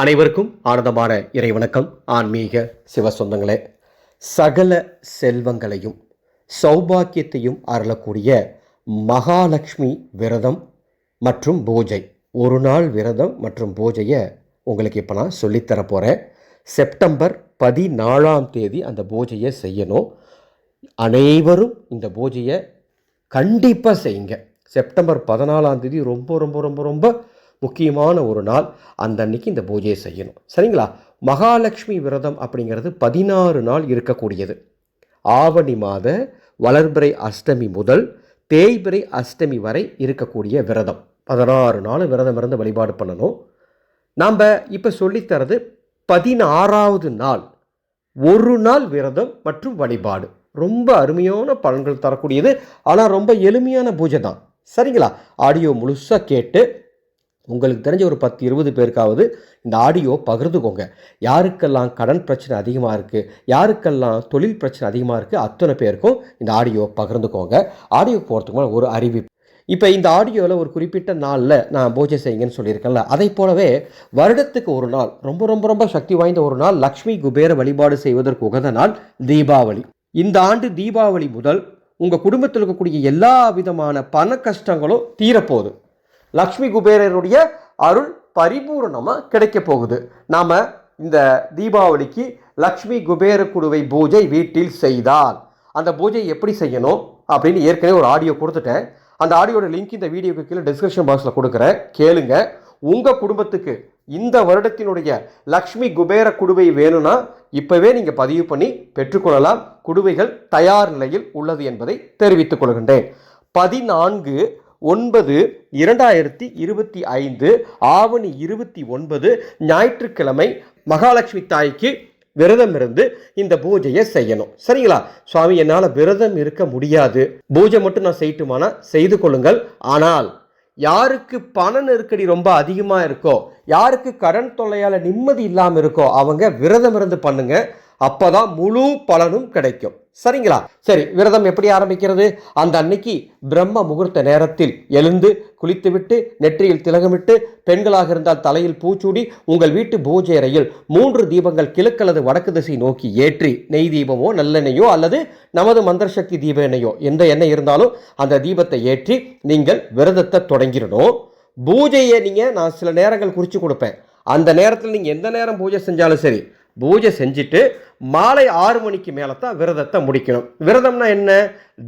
அனைவருக்கும் ஆனந்தமான இறைவணக்கம். ஆன்மீக சிவ சொந்தங்களே சகல செல்வங்களையும் சௌபாக்கியத்தையும் அருளக்கூடிய மகாலட்சுமி விரதம் மற்றும் பூஜை. ஒரு நாள் விரதம் மற்றும் பூஜையை உங்களுக்கு இப்போ நான் சொல்லித்தர போகிறேன் செப்டம்பர் பதினாலாம் தேதி அந்த பூஜையை செய்யணும். அனைவரும் இந்த பூஜையை கண்டிப்பாக செய்யுங்க. செப்டம்பர் பதினாலாம் தேதி ரொம்ப ரொம்ப ரொம்ப ரொம்ப முக்கியமான ஒரு நாள் அந்த அன்னைக்கு இந்த பூஜையை செய்யணும். சரிங்களா? மகாலட்சுமி விரதம் அப்படிங்கிறது பதினாறு நாள் இருக்கக்கூடியது. ஆவணி மாத வளர்பிறை அஷ்டமி முதல் தேய்பிறை அஷ்டமி வரை இருக்கக்கூடிய விரதம். பதினாறு நாள் விரதம் இருந்து வழிபாடு பண்ணணும். நாம் இப்போ சொல்லித்தரது பதினாறாவது நாள். ஒரு நாள் விரதம் மற்றும் வழிபாடு. ரொம்ப அருமையான பலன்கள் தரக்கூடியது. ஆனால் ரொம்ப எளிமையான பூஜை தான். சரிங்களா? ஆடியோ முழுசாக கேட்டு உங்களுக்கு தெரிஞ்ச ஒரு பத்து இருபது பேருக்காவது இந்த ஆடியோ பகிர்ந்துக்கோங்க. யாருக்கெல்லாம் கடன் பிரச்சனை அதிகமாக இருக்குது யாருக்கெல்லாம் தொழில் பிரச்சனை அதிகமாக இருக்குது அத்தனை பேருக்கும் இந்த ஆடியோ பகிர்ந்துக்கோங்க. ஆடியோ போகிறதுக்கு ஒரு அறிவிப்பு. இப்போ இந்த ஆடியோவில் ஒரு குறிப்பிட்ட நாளில் நான் பூஜை செய்யுங்கன்னு சொல்லியிருக்கேன்ல அதை போலவே வருடத்துக்கு ஒரு நாள் ரொம்ப ரொம்ப ரொம்ப சக்தி வாய்ந்த ஒரு நாள் லக்ஷ்மி குபேர வழிபாடு செய்வதற்கு உகந்த நாள் தீபாவளி. இந்த ஆண்டு தீபாவளி முதல் உங்கள் குடும்பத்தில் இருக்கக்கூடிய எல்லா விதமான பண கஷ்டங்களும் தீரப்போகுது. லக்ஷ்மி குபேரருடைய அருள் பரிபூர்ணமாக கிடைக்க போகுது. நாம் இந்த தீபாவளிக்கு லக்ஷ்மி குபேர குடுவை பூஜை வீட்டில் செய்தால் அந்த பூஜை எப்படி செய்யணும் அப்படின்னு ஏற்கனவே ஒரு ஆடியோ கொடுத்துட்டேன். அந்த ஆடியோட லிங்க் இந்த வீடியோக்கு கீழே டிஸ்கிரிப்ஷன் பாக்ஸில் கொடுக்குறேன். கேளுங்க. உங்கள் குடும்பத்துக்கு இந்த வருடத்தினுடைய லக்ஷ்மி குபேர குடுவை வேணும்னா இப்போவே நீங்கள் பதிவு பண்ணி பெற்றுக்கொள்ளலாம். குடுவைகள் தயார் நிலையில் உள்ளது என்பதை தெரிவித்துக் கொள்கின்றேன். பதினான்கு ஒன்பது இரண்டாயிரத்தி இருபத்தி ஐந்து ஆவணி இருபத்தி ஒன்பது ஞாயிற்றுக்கிழமை மகாலட்சுமி தாய்க்கு விரதம் இருந்து இந்த பூஜையை செய்யணும். சரிங்களா? சுவாமி என்னால் விரதம் இருக்க முடியாது. பூஜை மட்டும் நான் செய்யட்டுமானா? செய்து கொள்ளுங்கள். ஆனால் யாருக்கு பண நெருக்கடி ரொம்ப அதிகமாக இருக்கோ யாருக்கு கடன் தொல்லையால் நிம்மதி இல்லாமல் இருக்கோ அவங்க விரதம் இருந்து அப்போ தான் முழு பலனும் கிடைக்கும். சரிங்களா? சரி விரதம் எப்படி ஆரம்பிக்கிறது? அந்த அன்னைக்கு பிரம்ம முகூர்த்த நேரத்தில் எழுந்து குளித்துவிட்டு நெற்றியில் திலகமிட்டு பெண்களாக இருந்தால் தலையில் பூச்சூடி உங்கள் வீட்டு பூஜை அறையில் மூன்று தீபங்கள் கிழக்கு அல்லது வடக்கு திசை நோக்கி ஏற்றி நெய் தீபமோ நல்லெண்ணெயோ அல்லது நமது மந்திர சக்தி தீப எண்ணெயோ எந்த எண்ணெய் இருந்தாலும் அந்த தீபத்தை ஏற்றி நீங்கள் விரதத்தை தொடங்கிடணும். பூஜையை நீங்கள் நான் சில நேரங்கள் குறித்து கொடுப்பேன். அந்த நேரத்தில் நீங்கள் எந்த நேரம் பூஜை செஞ்சாலும் சரி பூஜை செஞ்சுட்டு மாலை ஆறு மணிக்கு மேலே தான் விரதத்தை முடிக்கணும். விரதம்னா என்ன?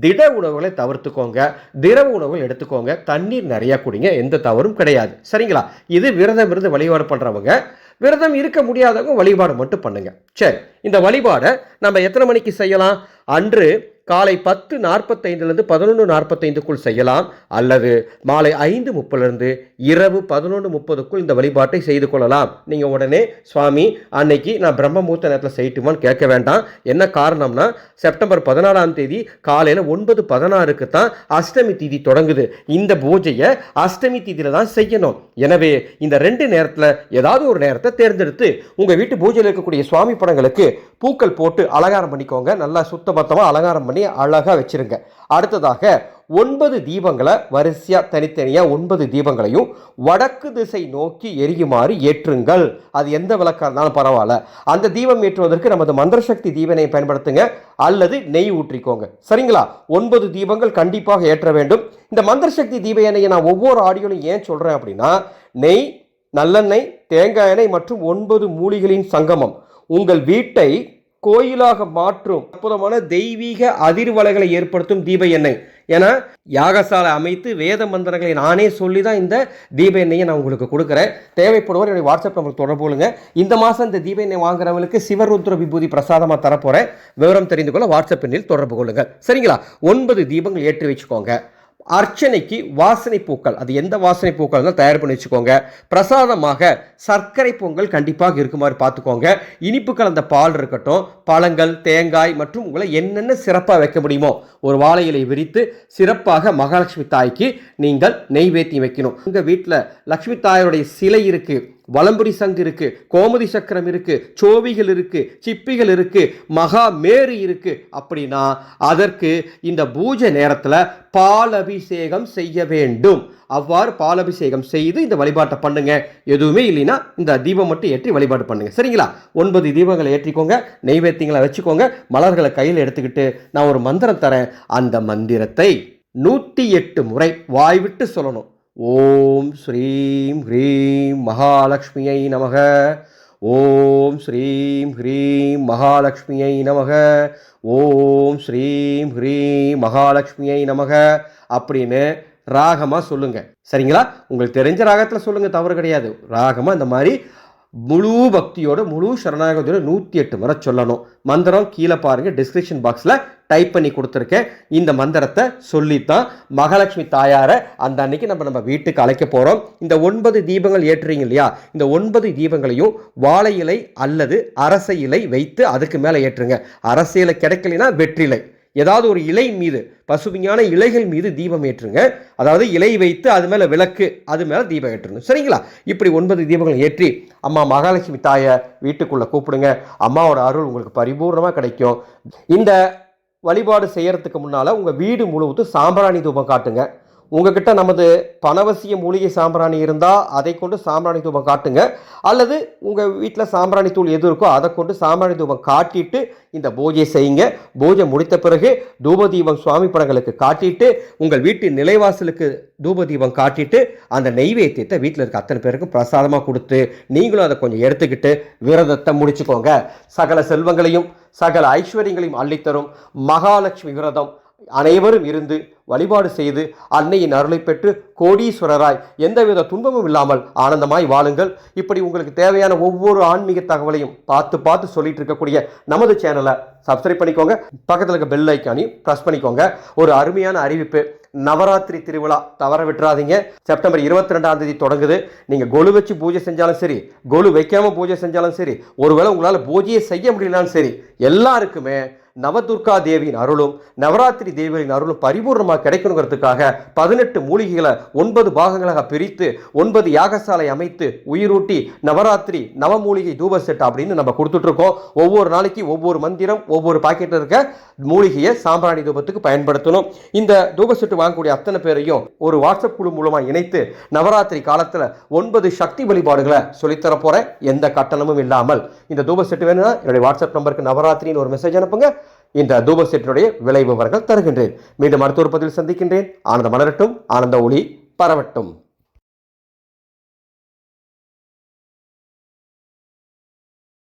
திட உணவுகளை தவிர்த்துக்கோங்க. திரவ உணவுகள் எடுத்துக்கோங்க. தண்ணீர் நிறையா குடிங்க. எந்த தவறும் கிடையாது. சரிங்களா? இது விரதம் இருந்து வழிபாடு பண்ணுறவங்க விரதம் இருக்க முடியாதவங்க வழிபாடு மட்டும் பண்ணுங்கள் சரி இந்த வழிபாடை நம்ம எத்தனை மணிக்கு செய்யலாம்? அன்று காலை பத்து நாற்பத்தைந்துலேருந்து பதினொன்று நாற்பத்தைந்துக்குள் செய்யலாம். அல்லது மாலை ஐந்து முப்பதுலேருந்து இரவு பதினொன்று முப்பதுக்குள் இந்த வழிபாட்டை செய்து கொள்ளலாம். நீங்கள் உடனே சுவாமி அன்னைக்கு நான் பிரம்மமூர்த்த நேரத்தில் செய்யட்டுமான்னு கேட்க வேண்டாம். என்ன காரணம்னா செப்டம்பர் பதினாலாம் தேதி காலையில் ஒன்பது பதினாறுக்கு தான் அஷ்டமி தீதி தொடங்குது. இந்த பூஜையை அஷ்டமி தீதியில் தான் செய்யணும். எனவே இந்த ரெண்டு நேரத்தில் ஏதாவது ஒரு நேரத்தை தேர்ந்தெடுத்து உங்கள் வீட்டு பூஜையில் இருக்கக்கூடிய சுவாமி படங்களுக்கு பூக்கள் போட்டு அலங்காரம் பண்ணிக்கோங்க. நல்லா சுத்தபத்தமாக அலங்காரம் பண்ணி அழகாக வச்சிருங்க. அடுத்ததாக ஒன்பது தீபங்களை வரிசையாக தனித்தனியாக ஒன்பது தீபங்களையும் வடக்கு திசை நோக்கி எரியுமாறு ஏற்றுங்கள். அது எந்த விளக்காக இருந்தாலும் பரவாயில்ல. அந்த தீபம் ஏற்றுவதற்கு நமது மந்திரசக்தி தீபனை பயன்படுத்துங்க. அல்லது நெய் ஊற்றிக்கோங்க. சரிங்களா? ஒன்பது தீபங்கள் கண்டிப்பாக ஏற்ற வேண்டும். இந்த மந்திரசக்தி தீப எண்ணெயை நான் ஒவ்வொரு ஆடியோலையும் ஏன் சொல்கிறேன் அப்படின்னா நெய் நல்லெண்ணெய் தேங்காய் எண்ணெய் மற்றும் ஒன்பது மூலிகளின் சங்கமம். உங்கள் வீட்டை கோயிலாக மாற்றும் அற்புதமான தெய்வீக அதிர்வலைகளை ஏற்படுத்தும் தீப எண்ணெய். ஏன்னா யாகசாலை அமைத்து வேத மந்திரங்களை நானே சொல்லி தான் இந்த தீப எண்ணெயை நான் உங்களுக்கு கொடுக்குறேன். தேவைப்படுவோர் என்னுடைய வாட்ஸ்அப் நம்பர் தொடர்பு கொள்ளுங்க. இந்த மாதம் இந்த தீப எண்ணெய் வாங்குறவங்களுக்கு சிவருத்ர விபூதி பிரசாதமாக தரப்போகிறேன் விவரம் தெரிந்து கொள்ள வாட்ஸ்அப் எண்ணில் தொடர்பு கொள்ளுங்கள் சரிங்களா? ஒன்பது தீபங்கள் ஏற்றி வச்சுக்கோங்க. அர்ச்சனைக்கு வாசனை பூக்கள். அது எந்த வாசனை பூக்கள் இருந்தாலும் தயார் பண்ணி வச்சுக்கோங்க. பிரசாதமாக சர்க்கரை பொங்கல் கண்டிப்பாக இருக்குமாறு பார்த்துக்கோங்க. இனிப்பு கலந்த பால் இருக்கட்டும் பழங்கள் தேங்காய் மற்றும் உங்களை என்னென்ன சிறப்பாக வைக்க முடியுமோ ஒரு வாழை இலை விரித்து சிறப்பாக மகாலட்சுமி தாய்க்கு நீங்கள் நெய்வேத்தியம் வைக்கணும். உங்கள் வீட்டில் லக்ஷ்மி தாயோடைய சிலை இருக்குது வலம்புரி சங்கு இருக்கு கோமதி சக்கரம் இருக்கு சோவிகள் இருக்கு சிப்பிகள் இருக்கு மகா மேரு இருக்கு. அப்படின்னா அதற்கு இந்த பூஜை நேரத்தில் பால் அபிஷேகம் செய்ய வேண்டும். அவ்வாறு பால் அபிஷேகம் செய்து இந்த வழிபாட்டை பண்ணுங்க. எதுவுமே இல்லைன்னா இந்த தீபம் மட்டும் ஏற்றி வழிபாடு பண்ணுங்க. சரிங்களா? ஒன்பது தீபங்களை ஏற்றிக்கோங்க. நெய்வேத்தியங்களை வச்சுக்கோங்க. மலர்களை கையில் எடுத்துக்கிட்டு நான் ஒரு மந்திரம் தரேன். அந்த மந்திரத்தை நூற்றி எட்டு முறை வாய்விட்டு சொல்லணும். ஓம் ஸ்ரீம் ஹ்ரீம் மகாலட்சுமியை நமக. ஓம் ஸ்ரீம் ஹ்ரீம் மகாலட்சுமியை நமக. ஓம் ஸ்ரீம் ஹ்ரீம் மகாலட்சுமியை நமக அப்படின்னு ராகமாக சொல்லுங்கள் சரிங்களா? உங்களுக்கு தெரிஞ்ச ராகத்தில் சொல்லுங்கள் தவறு கிடையாது. ராகமாக இந்த மாதிரி முழு பக்தியோட முழு சரணாகதியோட நூற்றி எட்டு முறை சொல்லணும். மந்திரம் கீழே பாருங்கள் டிஸ்கிரிப்ஷன் பாக்ஸில் டைப் பண்ணி கொடுத்துருக்கேன். இந்த மந்திரத்தை சொல்லித்தான் மகாலட்சுமி தாயாரை அந்த அன்னைக்கு நம்ம நம்ம வீட்டுக்கு அழைக்க போகிறோம் இந்த ஒன்பது தீபங்கள் ஏற்றுறீங்க இல்லையா? இந்த ஒன்பது தீபங்களையும் வாழை இலை அல்லது அரச இலை வைத்து அதுக்கு மேலே ஏற்றுங்க. அரச இலை கிடைக்கலைன்னா வெற்றிலை. ஏதாவது ஒரு இலை மீது பசுமையான இலைகள் மீது தீபம் ஏற்றுங்க. அதாவது இலை வைத்து அது மேலே விளக்கு அது மேலே தீபம் ஏற்றணும். சரிங்களா? இப்படி ஒன்பது தீபங்களை ஏற்றி அம்மா மகாலட்சுமி தாயை வீட்டுக்குள்ளே கூப்பிடுங்க. அம்மாவோட அருள் உங்களுக்கு பரிபூர்ணமாக கிடைக்கும். இந்த வழிபாடு செய்கிறதுக்கு முன்னால் உங்கள் வீடு முழுவதும் சாம்பிராணி தூபம் காட்டுங்க. உங்ககிட்ட நமது பணவசிய மூலிகை சாம்பிராணி இருந்தால் அதை கொண்டு சாம்பிராணி தூபம் காட்டுங்க. அல்லது உங்கள் வீட்டில் சாம்பிராணி தூள் எது இருக்கோ அதை கொண்டு சாம்பிராணி தூபம் காட்டிட்டு இந்த பூஜை செய்யுங்க. பூஜை முடித்த பிறகு தூபதீபம் சுவாமி படங்களுக்கு காட்டிட்டு உங்கள் வீட்டு நிலைவாசலுக்கு தூபதீபம் காட்டிட்டு அந்த நெய்வேத்தியத்தை வீட்டில் இருக்க அத்தனை பேருக்கும் பிரசாதமாக கொடுத்து நீங்களும் அதை கொஞ்சம் எடுத்துக்கிட்டு விரதத்தை முடிச்சுக்கோங்க. சகல செல்வங்களையும் சகல ஐஸ்வர்யங்களையும் அள்ளித்தரும். மகாலட்சுமி விரதம் அனைவரும் இருந்து வழிபாடு செய்து அன்னையின் அருளை பெற்று கோடீஸ்வரராய் எந்தவித துன்பமும் இல்லாமல் ஆனந்தமாய் வாழுங்கள். இப்படி உங்களுக்கு தேவையான ஒவ்வொரு ஆன்மீக தகவலையும் பார்த்து பார்த்து சொல்லிட்டு இருக்கக்கூடிய நமது சேனலை சப்ஸ்கிரைப் பண்ணிக்கோங்க. பக்கத்தில் இருக்க பெல் ஐக்கானையும் ப்ரெஸ் பண்ணிக்கோங்க. ஒரு அருமையான அறிவிப்பு. நவராத்திரி திருவிழா தவற விட்டுறாதீங்க. செப்டம்பர் இருபத்தி ரெண்டாம் தேதி தொடங்குது. நீங்கள் கொலு வச்சு பூஜை செஞ்சாலும் சரி கொலு வைக்காமல் பூஜை செஞ்சாலும் சரி ஒருவேளை உங்களால் பூஜையை செய்ய முடியலான்னு சரி எல்லாருக்குமே நவதுர்கா தேவியின் அருளும் நவராத்திரி தேவியின் அருளும் பரிபூர்ணமாக கிடைக்கணுங்கிறதுக்காக பதினெட்டு மூலிகைகளை ஒன்பது பாகங்களாக பிரித்து ஒன்பது யாகசாலை அமைத்து உயிரூட்டி நவராத்திரி நவமூலிகை தூப செட் அப்படின்னு நம்ம கொடுத்துட்ருக்கோம். ஒவ்வொரு நாளைக்கு ஒவ்வொரு மந்திரம் ஒவ்வொரு பாக்கெட்டில் இருக்க மூலிகையை சாம்பிராணி தூபத்துக்கு பயன்படுத்தணும். இந்த தூப செட்டு வாங்கக்கூடிய அத்தனை பேரையும் ஒரு வாட்ஸ்அப் குழு மூலமாக இணைத்து நவராத்திரி காலத்தில் ஒன்பது சக்தி வழிபாடுகளை சொல்லித்தர போகிறேன் எந்த கட்டணமும் இல்லாமல் இந்த தூப செட்டு வேணும்னா என்னுடைய வாட்ஸ்அப் நம்பருக்கு நவராத்திரின்னு ஒரு மெசேஜ் அனுப்புங்க. இந்த தூப செட்டினுடைய விலை விவரங்கள் தருகின்றேன். மீண்டும் அடுத்த ஒரு பதில் சந்திக்கின்றேன். ஆனந்த மலரட்டும். ஆனந்த ஒளி பரவட்டும்.